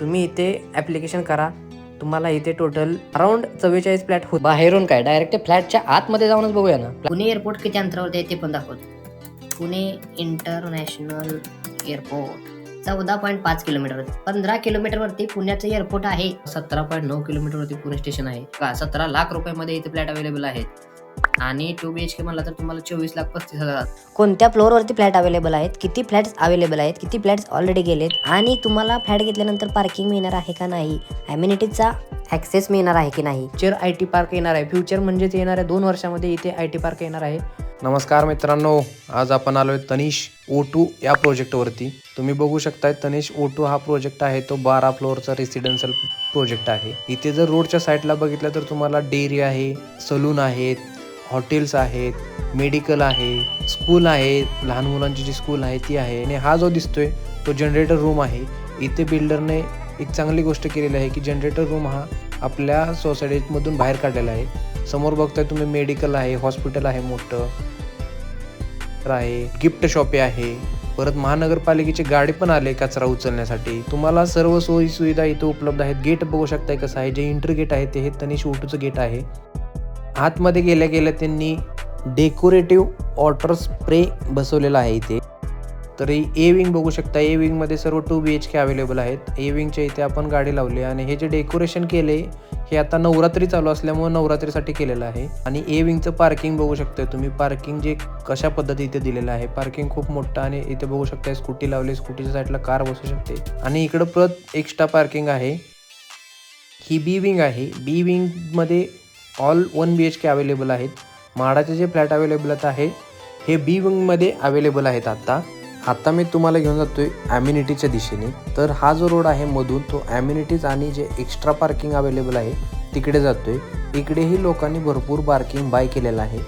तुम्ही इथे ॲप्लिकेशन करा. तुम्हाला इथे टोटल अराउंड चव्वेचाळीस फ्लॅट होत. बाहेरून काय? डायरेक्ट फ्लॅटच्या आतमध्ये जाऊनच बघूया ना. पुणे एअरपोर्ट किती अंतरावरती आहे ते पण दाखवतो. पुणे इंटरनॅशनल एअरपोर्ट चौदा पॉईंट पाच किलोमीटर पंधरा किलोमीटरवरती पुण्याचं एअरपोर्ट आहे. सतरा पॉईंट नऊ किलोमीटरवरती पुणे स्टेशन आहे. का? सतरा लाख रुपयामध्ये इथे फ्लॅट अवेलेबल आहेत. आणि टू बी एच के म्हणला तर तुम्हाला चोवीस लाख पस्तीस हजार कोणत्या फ्लोअरवरती फ्लॅट अवेलेबल आहेत? किती फ्लॅट्स अवेलेबल आहेत? किती फ्लॅट्स ऑलरेडी गेलेत? आणि तुम्हाला फ्लॅट घेतल्यानंतर पार्किंग मिळणार आहे का नाही? ॲम्युनिटीजचा ॲक्सेस मिळणार आहे की नाही? फ्युचर आय टी पार्क येणार आहे. फ्युचर म्हणजेच येणाऱ्या दोन वर्षामध्ये इथे आय टी पार्क येणार आहे. नमस्कार मित्रांनो आज आपण आलोय तनिष ओ टू या प्रोजेक्टवरती तुम्ही बघू शकताय तनिष ओ टू हा प्रोजेक्ट आहे तो बारा फ्लोअरचा रेसिडेन्शियल प्रोजेक्ट आहे. इथे जर रोडच्या साईडला बघितलं तर तुम्हाला डेअरी आहे सलून आहेत हॉटेल्स आहेत मेडिकल आहे स्कूल आहे लहान मुलांची जी स्कूल आहे ती आहे. आणि हा जो दिसतोय तो जनरेटर रूम आहे. इथे बिल्डरने एक चांगली गोष्ट केलेली आहे की जनरेटर रूम हा आपल्या सोसायटीमधून बाहेर काढलेला आहे. समोर बघताय तुम्ही मेडिकल आहे हॉस्पिटल आहे मोठं. आहे गिफ्ट शॉपे आहे. परत महानगरपालिकेची गाडी पण आले कचरा उचलण्यासाठी. तुम्हाला सर्व सोयी सुविधा इथं उपलब्ध आहेत. गेट बघू शकताय कसं आहे. जे इंटर गेट आहे ते हे तनिष ओटूचं गेट आहे. आतमध्ये गेल्या गेल्या त्यांनी डेकोरेटिव्ह वॉटर स्प्रे बसवलेला आहे इथे. तर ए विंग बघू शकता ए विंगमध्ये सर्व two B H K available आहेत. ए विंगच्या इथे आपण गाडी लावली आणि हे जे डेकोरेशन केले हे आता नवरात्री चालू असल्यामुळे नवरात्रीसाठी केलेलं आहे. आणि ए विंगचं पार्किंग बघू शकताय तुम्ही. पार्किंग जे कशा पद्धती इथे दिलेलं आहे. पार्किंग खूप मोठं आणि इथे बघू शकताय स्कूटी लावली स्कूटीच्या साईडला कार बसू शकते. आणि इकडं परत एक्स्ट्रा पार्किंग आहे. ही बी विंग आहे. B विंगमध्ये all one B H K available आहेत. म्हाडाचे जे फ्लॅट अवेलेबल आहे हे बी विंगमध्ये अवेलेबल आहेत आत्ता आत्ता मी तुम्हाला घेऊन जातो आहे ॲम्युनिटीच्या दिशेने. तर हा जो रोड आहे मधून तो ॲम्युनिटीज आणि जे एक्स्ट्रा पार्किंग अवेलेबल आहे तिकडे जातो आहे इकडेही लोकांनी भरपूर पार्किंग बाय केलेलं आहे.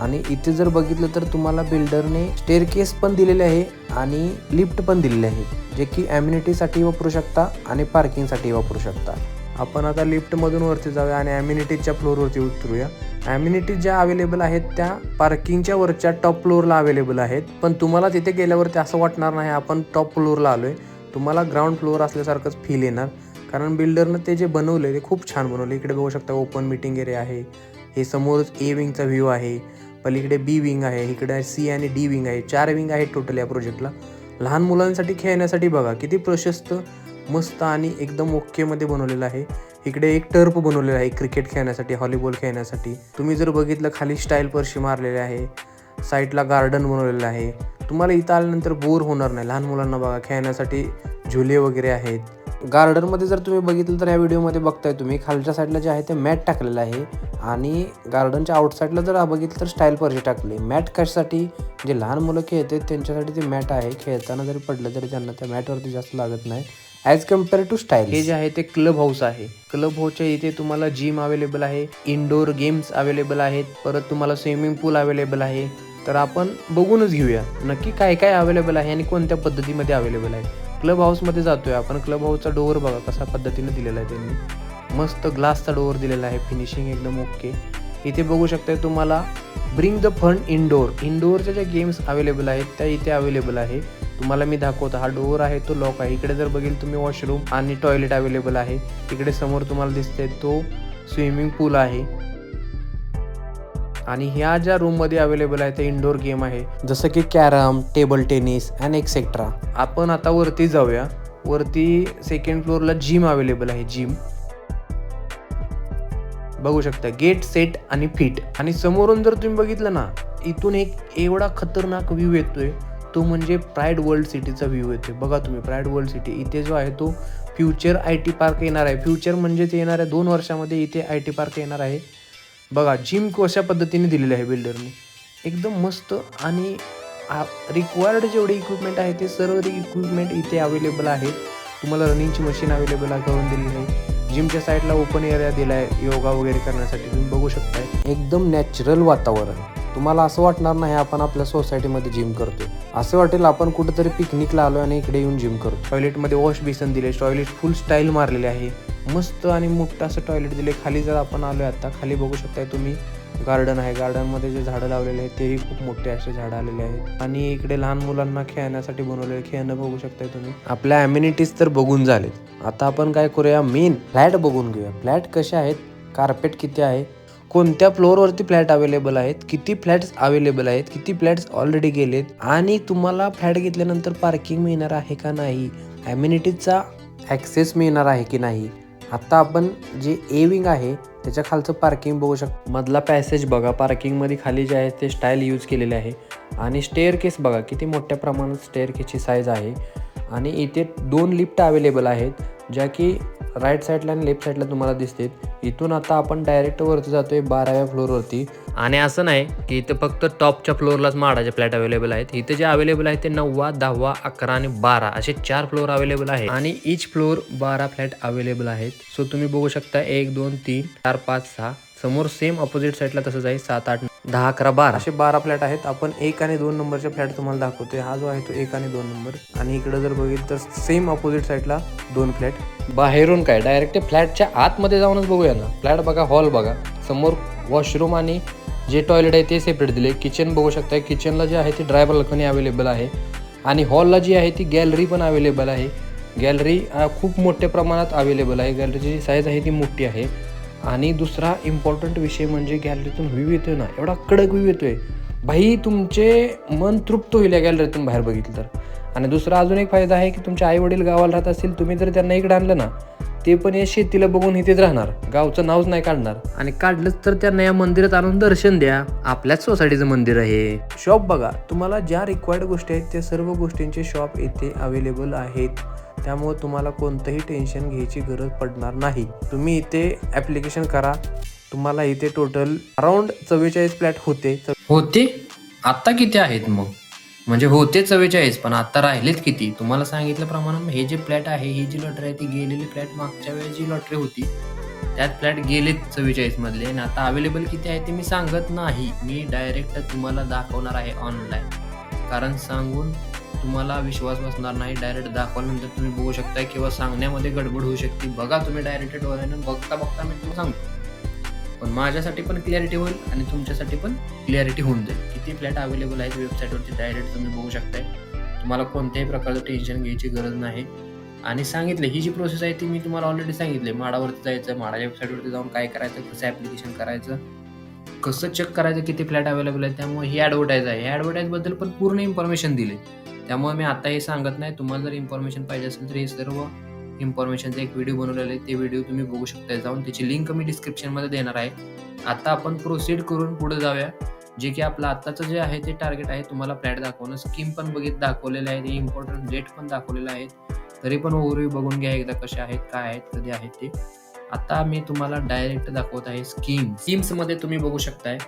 आणि इथे जर बघितलं तर तुम्हाला बिल्डरने स्टेअरकेस पण दिलेले आहे आणि लिफ्ट पण दिलेले आहे जे की ॲम्युनिटीसाठी वापरू शकता आणि पार्किंगसाठी वापरू शकता. आपण आता लिफ्टमधून वरती जाऊया आणि ॲम्युनिटीजच्या फ्लोअरवरती उतरूया. ॲम्युनिटीज ज्या अवेलेबल आहेत त्या पार्किंगच्या वरच्या टॉप फ्लोअरला अवेलेबल आहेत. पण तुम्हाला तिथे गेल्यावरती असं वाटणार नाही आपण टॉप फ्लोअरला आलो आहे तुम्हाला ग्राउंड फ्लोअर असल्यासारखंच फील येणार. कारण बिल्डरनं ते जे बनवले ते खूप छान बनवले इकडे बघू शकता ओपन मिटिंग एरिया आहे. हे समोरच ए विंगचा व्ह्यू आहे. पलीकडे बी विंग आहे. इकडे सी आणि डी विंग आहे. चार विंग आहे टोटल या प्रोजेक्टला लहान मुलांसाठी खेळण्यासाठी बघा किती प्रशस्त मस्त आणि एकदम ओकेमध्ये बनवलेलं आहे. इकडे एक टर्फ बनवलेला आहे क्रिकेट खेळण्यासाठी हॉलीबॉल खेळण्यासाठी. तुम्ही जर बघितलं खाली स्टाईल परशी मारलेले आहे. साईडला गार्डन बनवलेलं आहे. तुम्हाला इथं आल्यानंतर बोर होणार नाही. लहान मुलांना बघा खेळण्यासाठी झुले वगैरे आहेत. गार्डनमध्ये जर तुम्ही बघितलं तर या व्हिडिओमध्ये बघताय तुम्ही खालच्या साईडला जे आहे ते मॅट टाकलेलं आहे. आणि गार्डनच्या आउटसाईडला जर बघितलं तर स्टाईल पर्शी टाकली. मॅट कशासाठी? जे लहान मुलं खेळतात त्यांच्यासाठी ते मॅट आहे. खेळताना जरी पडलं तरी त्यांना त्या मॅटवरती जास्त लागत नाही. ॲज कंपेअर टू स्टाईल हे जे आहे ते क्लब हाऊस आहे. क्लब हाऊसच्या इथे तुम्हाला जिम अवेलेबल आहे इनडोअर गेम्स अवेलेबल आहेत परत तुम्हाला स्विमिंग पूल अवेलेबल आहे. तर आपण बघूनच घेऊया नक्की काय काय अवेलेबल आहे आणि कोणत्या पद्धतीमध्ये अवेलेबल आहे. क्लब हाऊसमध्ये जातोय आपण. क्लब हाऊसचा डोअर बघा कशा पद्धतीनं दिलेला आहे त्यांनी. मस्त ग्लासचा डोअर दिलेला आहे. फिनिशिंग एकदम ओके इथे बघू शकताय तुम्हाला ब्रिंग द फन इनडोअर इनडोअरच्या ज्या गेम्स अवेलेबल आहेत त्या इथे अवेलेबल आहे. तुम्हाला मी दाखवतो हा डोअर आहे तो लॉक आहे. इकडे जर बघेल तुम्ही वॉशरूम आणि टॉयलेट अवेलेबल आहे. इकडे समोर तुम्हाला दिसते तो स्विमिंग पूल आहे. आणि ह्या ज्या रूममध्ये अवेलेबल आहे ते इंडोर गेम आहे. जसं की carrom table tennis and etcetera आपण आता वरती जाऊया. वरती सेकंड फ्लोअरला जिम अवेलेबल आहे जिम बघू शकता गेट सेट आणि फिट आणि समोरून जर तुम्ही बघितलं ना इथून एक एवढा खतरनाक व्ह्यू येतोय. तो म्हणजे प्राईड वर्ल्ड सिटीचा व्ह्यू येते बघा तुम्ही प्राईड वर्ल्ड सिटी इथे जो आहे तो फ्युचर आय टी पार्क येणार आहे. फ्युचर म्हणजेच येणाऱ्या दोन वर्षामध्ये इथे आय टी पार्क येणार आहे. बघा जिम कशा पद्धतीने दिलेली आहे बिल्डरने एकदम मस्त आणि रिक्वायर्ड जेवढे इक्विपमेंट आहे ते सर्व इक्विपमेंट इथे अवेलेबल आहे तुम्हाला रनिंगची मशीन अवेलेबल करून दिलेली आहे. जिमच्या साईडला ओपन एरिया दिला आहे योगा वगैरे करण्यासाठी. तुम्ही बघू शकताय. एकदम नॅचरल वातावरण. तुम्हाला असं वाटणार नाही आपण आपल्या सोसायटीमध्ये जिम करतोय. असं वाटेल आपण कुठेतरी पिकनिकला आलो आणि इकडे येऊन जिम करतो टॉयलेटमध्ये वॉश बेसन दिले टॉयलेट फुल स्टाईल मारलेले आहे. मस्त आणि मोठं असं टॉयलेट दिले. खाली जर आपण आलोय आता खाली बघू शकताय तुम्ही गार्डन आहे. गार्डनमध्ये जे झाडं लावलेले आहेत तेही खूप मोठे असे झाडं आलेले आहेत. आणि इकडे लहान मुलांना खेळण्यासाठी बनवलेले खेळणं बघू शकताय तुम्ही. आपल्या अम्युनिटीज तर बघून झालेत. आता आपण काय करूया? मेन फ्लॅट बघून घेऊया. फ्लॅट कसे आहेत? कार्पेट किती आहे? कोणत्या फ्लोअरवरती फ्लॅट अवेलेबल आहेत किती फ्लॅट्स अवेलेबल आहेत किती फ्लॅट्स ऑलरेडी गेलेत आणि तुम्हाला फ्लॅट घेतल्यानंतर पार्किंग मिळणार आहे का नाही ॲम्युनिटीजचा ॲक्सेस मिळणार आहे की नाही? आत्ता आपण जे ए विंग आहे त्याच्या खालचं पार्किंग बघू शकतो. मधला पॅसेज बघा पार्किंगमध्ये खाली जे आहे ते स्टाईल यूज केलेले आहे. आणि स्टेअर केस बघा किती मोठ्या प्रमाणात स्टेअर केसची साईज आहे. आणि इथे दोन लिफ्ट अवेलेबल आहेत ज्या की राईट साईडला आणि लेफ्ट साईडला तुम्हाला दिसते इथून आता आपण डायरेक्ट वरती जातोय बाराव्या फ्लोअरवरती आणि असं नाही की इथं फक्त टॉपच्या फ्लोअरलाच माडाचे फ्लॅट अवेलेबल आहेत. इथे जे अवेलेबल आहेत ते नववा दहावा अकरा आणि बारा असे चार फ्लोअर अवेलेबल आहे आणि इच फ्लोअर बारा फ्लॅट अवेलेबल आहेत. सो तुम्ही बघू शकता एक दोन तीन चार पाच सहा समोर सेम अपोजिट साईडला तसंच आहे सात आठ दहा अकरा बारा. असे बारा फ्लॅट आहेत. आपण एक आणि दोन नंबरचे फ्लॅट तुम्हाला दाखवतोय. हा जो आहे तो एक आणि दोन नंबर आणि इकडे जर बघितलं तर सेम अपोजिट साईडला दोन फ्लॅट बाहेरून काय? डायरेक्ट फ्लॅटच्या आतमध्ये जाऊनच बघूया ना. फ्लॅट बघा हॉल बघा. समोर वॉशरूम आणि जे टॉयलेट आहे ते सेपरेट दिले. किचन बघू शकता किचनला जे आहे ते ड्राय बाल्कनी अवेलेबल आहे. आणि हॉलला जी आहे ती गॅलरी पण अवेलेबल आहे. गॅलरी खूप मोठ्या प्रमाणात अवेलेबल आहे. गॅलरीची जी साईज आहे ती मोठी आहे. आणि दुसरा इम्पॉर्टंट विषय म्हणजे गॅलरीतून व्ह्यू येतोय ना एवढा कडक व्ह्यू येतोय. भाई तुमचे मन तृप्त होईल या गॅलरीतून बाहेर बघितलं तर. आणि दुसरा अजून एक फायदा आहे की तुमचे आई वडील गावाला राहत असतील तुम्ही जर त्यांना इकडे आणलं ना ते पण या शेतीला बघून इथेच राहणार. गावचं नावच नाही काढणार. आणि काढलंच तर त्यांना या मंदिरात आणून दर्शन द्या. आपल्याच सोसायटीचं मंदिर आहे. शॉप बघा. तुम्हाला ज्या रिक्वायर्ड गोष्टी आहेत त्या सर्व गोष्टींचे शॉप येथे अवेलेबल आहेत. त्यामुळे तुम्हाला कोणतंही टेन्शन घ्यायची गरज पडणार नाही. तुम्ही इथे ॲप्लिकेशन करा. तुम्हाला इथे टोटल अराउंड चव्वेचाळीस फ्लॅट होते. होते? आता किती आहेत मग? म्हणजे होते चव्वेचाळीस पण आता राहिलेत किती? तुम्हाला सांगितल्याप्रमाणे हे जे फ्लॅट आहे ही जी लॉटरी आहे ती गेलेली फ्लॅट मागच्या वेळेस जी लॉटरी होती त्यात फ्लॅट गेलेत चव्वेचाळीस मधले. आणि आता अवेलेबल किती आहे ते मी सांगत नाही. मी डायरेक्ट तुम्हाला दाखवणार आहे ऑनलाईन कारण सांगून तुम्हाला विश्वास बसणार नाही. डायरेक्ट दाखवल्यानंतर तुम्ही बघू शकता किंवा सांगण्यामध्ये गडबड होऊ शकते. बघा तुम्ही डायरेक्ट डोळ्यानं बघता बघता मी तुम्हाला सांगतो. पण माझ्यासाठी पण क्लॅरिटी होईल आणि तुमच्यासाठी पण क्लॅरिटी होऊन जाईल. किती फ्लॅट अवेलेबल आहेत वेबसाईटवरती डायरेक्ट तुम्ही बघू शकताय. तुम्हाला कोणत्याही प्रकारचं टेन्शन घ्यायची गरज नाही. आणि सांगितलं ही जी प्रोसेस आहे ती मी तुम्हाला ऑलरेडी सांगितले. माडावरती जायचं माडाच्या वेबसाईटवरती जाऊन काय करायचं कसं ॲप्लिकेशन करायचं कसं चेक करायचं किती फ्लॅट अवेलेबल आहे त्यामुळे ही ॲडव्हर्टाईज आहे. ह्या ॲडव्हर्टाईजबद्दल पण पूर्ण इन्फॉर्मेशन दिली. त्यामुळे मी आता हे सांगत नाही. तुम्हाला जर इन्फॉर्मेशन पाहिजे असेल तर हे सर्व इन्फॉर्मेशनचा एक व्हिडिओ बनवलेला आहे ते व्हिडिओ तुम्ही बघू शकता जाऊन त्याची लिंक मी डिस्क्रिप्शनमध्ये देणार आहे. आता आपण प्रोसीड करून पुढे जाऊया. जे की आपलं आत्ताचं जे आहे ते टार्गेट आहे तुम्हाला फ्लॅट दाखवणं. स्कीम पण बघित दाखवलेले आहे. इम्पॉर्टंट डेट पण दाखवलेले आहेत. तरी पण ओव्हरव्ह्यू बघून घ्या एकदा कसे आहेत काय आहेत कधी आहेत ते. आता मी तुम्हाला डायरेक्ट दाखवत आहे स्कीम स्कीम्समध्ये तुम्ही बघू शकताय.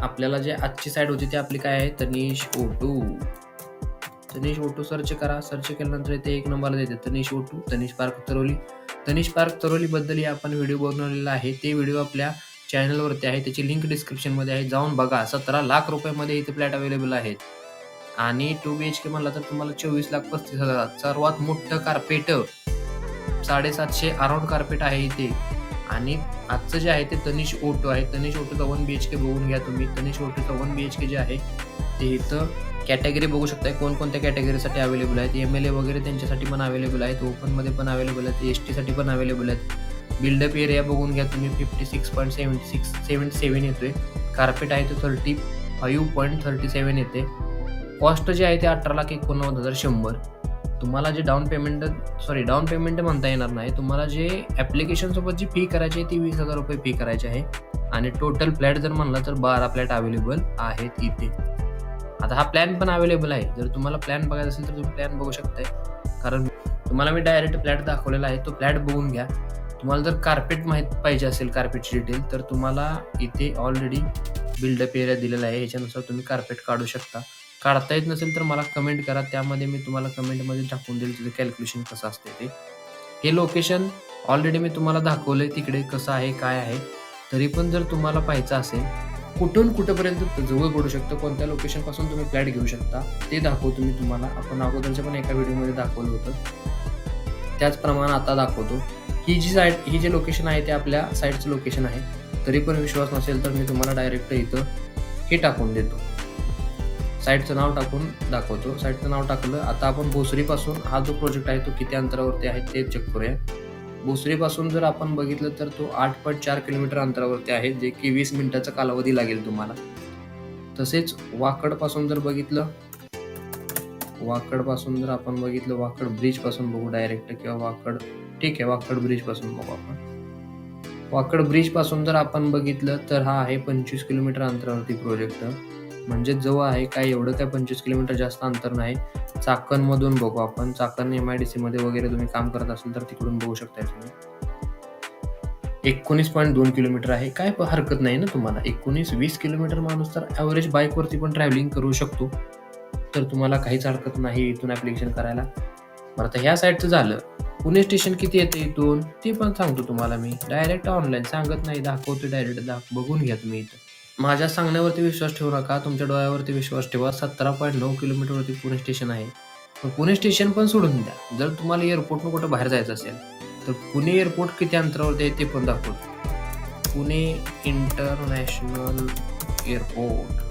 आपल्याला जे आजची साईड होती ती आपली काय आहे? Tanish O two Tanish O two search करा सर्च केल्यानंतर इथे एक नंबरला देते Tanish O two Tanish park Taroli. Tanish park तरोलीबद्दल आपण व्हिडिओ बनवलेला आहे. ते व्हिडिओ आपल्या चॅनलवरती आहे. त्याची लिंक डिस्क्रिप्शनमध्ये आहे. जाऊन बघा. सतरा लाख रुपयामध्ये इथे फ्लॅट अवेलेबल आहेत. आणि टू बी एच के म्हणला तर तुम्हाला चोवीस लाख पस्तीस हजार. सर्वात मोठं कार्पेट साडेसातशे अराउंड कार्पेट आहे इथे. आणि आजचं जे आहे ते तनिष ओटो आहे. तनिष ओटोचा वन बी एच के बघून घ्या तुम्ही. तनिष ओटोचा वन बी एच के जे आहे ते इथं कॅटेगरी बघू शकताय कोणकोणत्या कॅटेगरीसाठी अवेलेबल आहेत एम एल ए वगैरे त्यांच्यासाठी पण अवेलेबल आहेत ओपनमध्ये पण अवेलेबल आहेत एस टीसाठी पण अवेलेबल आहेत. बिल्डअप एरिया बघून घ्या तुम्ही fifty six point seven six seventy seven येतोय. कार्पेट आहे तो thirty five point thirty seven येते. कॉस्ट जे आहे ते अठरा लाख एकोणनव्वद हजार शंभर. तुम्हाला जे down payment sorry down payment म्हणता येणार नाही. तुम्हाला जे ॲप्लिकेशनसोबत जी फी करायची आहे ती वीस हजार रुपये फी करायची आहे. आणि टोटल फ्लॅट जर म्हणला तर बारा फ्लॅट अवेलेबल आहेत इथे. आता हा प्लॅन पण अवेलेबल आहे. जर तुम्हाला प्लॅन बघायचा असेल तर तुम्ही प्लॅन बघू शकताय. कारण तुम्हाला मी डायरेक्ट फ्लॅट दाखवलेला आहे. तो फ्लॅट बघून घ्या. तुम्हाला जर कार्पेट माहीत पाहिजे असेल कार्पेटची डिटेल तर तुम्हाला इथे ऑलरेडी बिल्डअप एरिया दिलेला आहे. याच्यानुसार तुम्ही कार्पेट काढू शकता. काढता येत नसेल तर मला कमेंट करा. त्यामध्ये मी तुम्हाला कमेंटमध्ये टाकून देईल तुझं कॅल्क्युलेशन कसं असते ते. हे लोकेशन ऑलरेडी मी तुम्हाला दाखवलं आहे तिकडे कसं आहे काय आहे. तरी पण जर तुम्हाला पाहायचं असेल कुठून कुठंपर्यंत जवळ पडू शकतं कोणत्या लोकेशनपासून तुम्ही फ्लॅट घेऊ शकता ते दाखवतो मी तुम्हाला. आपण अगोदरच्या पण एका व्हिडिओमध्ये दाखवलं होतं. त्याचप्रमाणे आता दाखवतो. ही जी साईट ही जे लोकेशन आहे ते आपल्या साईटचं लोकेशन आहे. तरी पण विश्वास नसेल तर मी तुम्हाला डायरेक्ट इथं हे टाकून देतो. साईटचं नाव टाकून दाखवतो. साईटचं नाव टाकलं आता आपण भोसरीपासून हा जो प्रोजेक्ट आहे तो किती अंतरावरती आहे ते चेक करूया. भोसरीपासून जर आपण बघितलं तर तो आठ पॉईंट चार किलोमीटर अंतरावरती आहे जे की वीस मिनिटाचा कालावधी लागेल तुम्हाला. तसेच वाकडपासून जर बघितलं वाकडपासून जर आपण बघितलं वाकड ब्रिजपासून बघू डायरेक्ट किंवा वाकड ठीक आहे वाकड ब्रिजपासून बघू आपण. वाकड ब्रिजपासून जर आपण बघितलं तर हा आहे पंचवीस किलोमीटर अंतरावरती प्रोजेक्ट. म्हणजे जवळ आहे काय एवढं काय पंचवीस किलोमीटर जास्त अंतर नाही. चाकणमधून बघू आपण. Chakan M I D C मध्ये वगैरे तुम्ही काम करत असाल तर तिकडून बघू शकता तुम्ही एकोणीस पॉईंट दोन किलोमीटर आहे. काय हरकत नाही ना तुम्हाला. एकोणीस वीस किलोमीटर माणूस तर ॲव्हरेज बाईकवरती पण ट्रॅव्हलिंग करू शकतो. तर तुम्हाला काहीच हरकत नाही इथून ॲप्लिकेशन करायला. बरं तर ह्या साईडचं झालं. पुणे स्टेशन किती येते इथून? ते पण सांगतो तुम्हाला मी. डायरेक्ट ऑनलाईन सांगत नाही. दाखवतो डायरेक्ट दाख बघून घ्या तुम्ही इथं. माझ्या सांगण्यावरती विश्वास ठेवू नका. तुमच्या डोळ्यावरती विश्वास ठेवा. सतरा पॉईंट नऊ किलोमीटरवरती पुणे स्टेशन आहे. पण पुणे स्टेशन पण सोडून द्या. जर तुम्हाला एअरपोर्टनं कुठं बाहेर जायचं असेल तर पुणे एअरपोर्ट किती अंतरावरती आहे ते पण दाखवतो. पुणे इंटरनॅशनल एअरपोर्ट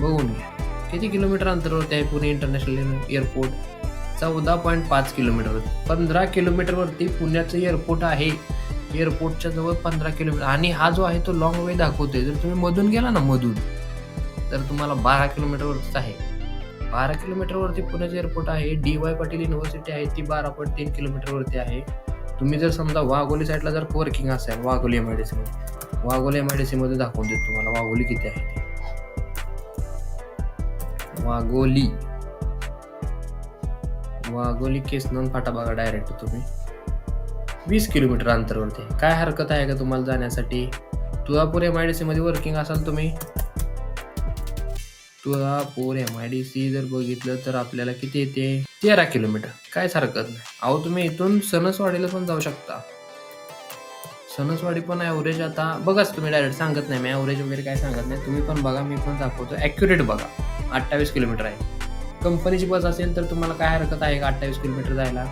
बघून घ्या. किती किलोमीटर अंतरावरती आहे पुणे इंटरनॅशनल एअरपोर्ट चौदा पॉईंट पाच किलोमीटर. पंधरा किलोमीटरवरती पुण्याचं एअरपोर्ट आहे. एअरपोर्टच्या जवळ पंधरा किलोमीटर. आणि हा जो आहे तो लॉंग वे दाखवतोय. जर तुम्ही मधून गेला ना मधून तर तुम्हाला बारा किलोमीटरवरच आहे. बारा किलोमीटरवरती पुण्याचं एअरपोर्ट आहे डी वाय पाटील युनिव्हर्सिटी आहे ती बारा पॉईंट तीन किलोमीटरवरती आहे. तुम्ही जर समजा वाघोली साईडला जर वर्किंग असेल वाघोली एम आय डी सीमध्ये वाघोली एम आय डी सीमध्ये दाखवून देतो तुम्हाला वाघोली किती आहे ते. वाघोली. वाघोली केसनंद फाटा बघा डायरेक्ट तुम्ही. वीस किलोमीटर अंतरावरती. काय हरकत आहे का तुम्हाला जाण्यासाठी? Tulapur M I D C मध्ये वर्किंग असाल तुम्ही? Tulapur M I D C जर बघितलं तर आपल्याला किती येते? तेरा किलोमीटर. कायच हरकत नाही. अहो तुम्ही इथून सणसवाडीला पण जाऊ शकता. सणसवाडी पण ॲव्हरेज आता बघाच तुम्ही डायरेक्ट सांगत नाही. मी ॲव्हरेज वगैरे काय सांगत नाही. तुम्ही पण बघा मी पण दाखवतो. ॲक्युरेट बघा. अठ्ठावीस किलोमीटर आहे. कंपनीची बस असेल तर तुम्हाला काय हरकत आहे का अठ्ठावीस किलोमीटर जायला?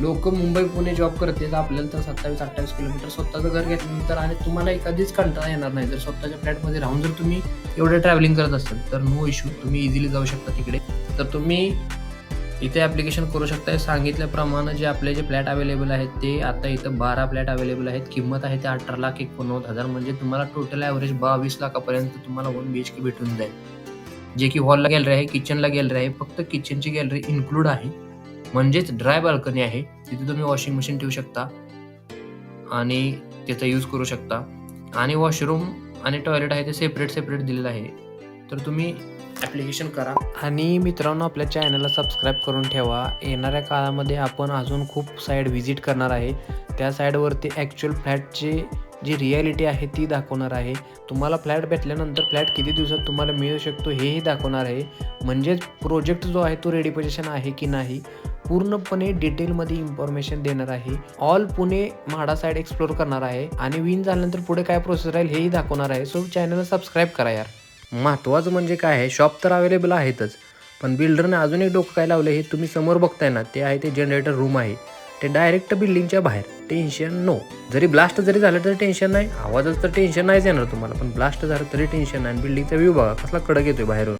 लोक मुंबई पुणे जॉब करते आपल्याला तर सत्तावीस अठ्ठावीस किलोमीटर स्वतःचं घर घेतल्यानंतर आणि तुम्हाला एखादीच कंटाळा येणार नाही. जर स्वतःच्या फ्लॅटमध्ये राहून जर तुम्ही एवढं ट्रॅव्हलिंग करत असाल तर नो इश्यू तुम्ही इझिली जाऊ शकता तिकडे. तर तुम्ही इथे ॲप्लिकेशन करू शकता सांगितल्याप्रमाणे जे आपले जे फ्लॅट अवेलेबल आहेत ते आता इथं बारा फ्लॅट अवेलेबल आहेत. किंमत आहे ते अठरा लाख एकोणनव्वद हजार. म्हणजे तुम्हाला टोटल ॲव्हरेज बावीस लाखापर्यंत तुम्हाला वन बी एच के भेटून जाईल. जे की हॉलला गॅलरी आहे किचनला गॅलरी आहे. फक्त किचनची गॅलरी इन्क्लूड आहे. म्हणजेच ड्राय बाल्कनी आहे. तिथे तुम्ही वॉशिंग मशीन ठेवू शकता. आणि त्याचा यूज करू शकता. आणि वॉशरूम आणि टॉयलेट आहे ते सेपरेट सेपरेट दिलेलं आहे. तर तुम्ही ॲप्लिकेशन करा. आणि मित्रांनो आपल्या चॅनलला सबस्क्राईब करून ठेवा. येणाऱ्या काळामध्ये आपण अजून खूप साईड व्हिजिट करणार आहे. त्या साईडवरती ॲक्च्युअल फ्लॅटचे जी रियालिटी आहे ती दाखवणार आहे. तुम्हाला फ्लॅट भेटल्यानंतर फ्लॅट किती दिवसात तुम्हाला मिळू शकतो हेही दाखवणार आहे. म्हणजेच प्रोजेक्ट जो आहे तो रेडी पोझिशन आहे की नाही पूर्णपणे डिटेलमध्ये इन्फॉर्मेशन देणार आहे. All Pune MHADA side explore करणार आहे आणि विन झाल्यानंतर पुढे काय प्रोसेस राहील हेही दाखवणार आहे. सो चॅनलला सबस्क्राईब करा यार. महत्त्वाचं म्हणजे काय आहे शॉप तर अवेलेबल आहेतच पण बिल्डरने अजून एक डोकं काय लावलं हे तुम्ही समोर बघताय ना ते आहे ते जनरेटर रूम आहे. ते डायरेक्ट बिल्डिंगच्या बाहेर. टेन्शन नो जरी ब्लास्ट जरी झालं तरी टेन्शन नाही. आवाजच तर टेन्शन नाहीच येणार तुम्हाला. पण ब्लास्ट झालं तरी टेन्शन नाही. बिल्डिंगचा व्ह्यू बघा कसला कडक येतोय बाहेरून.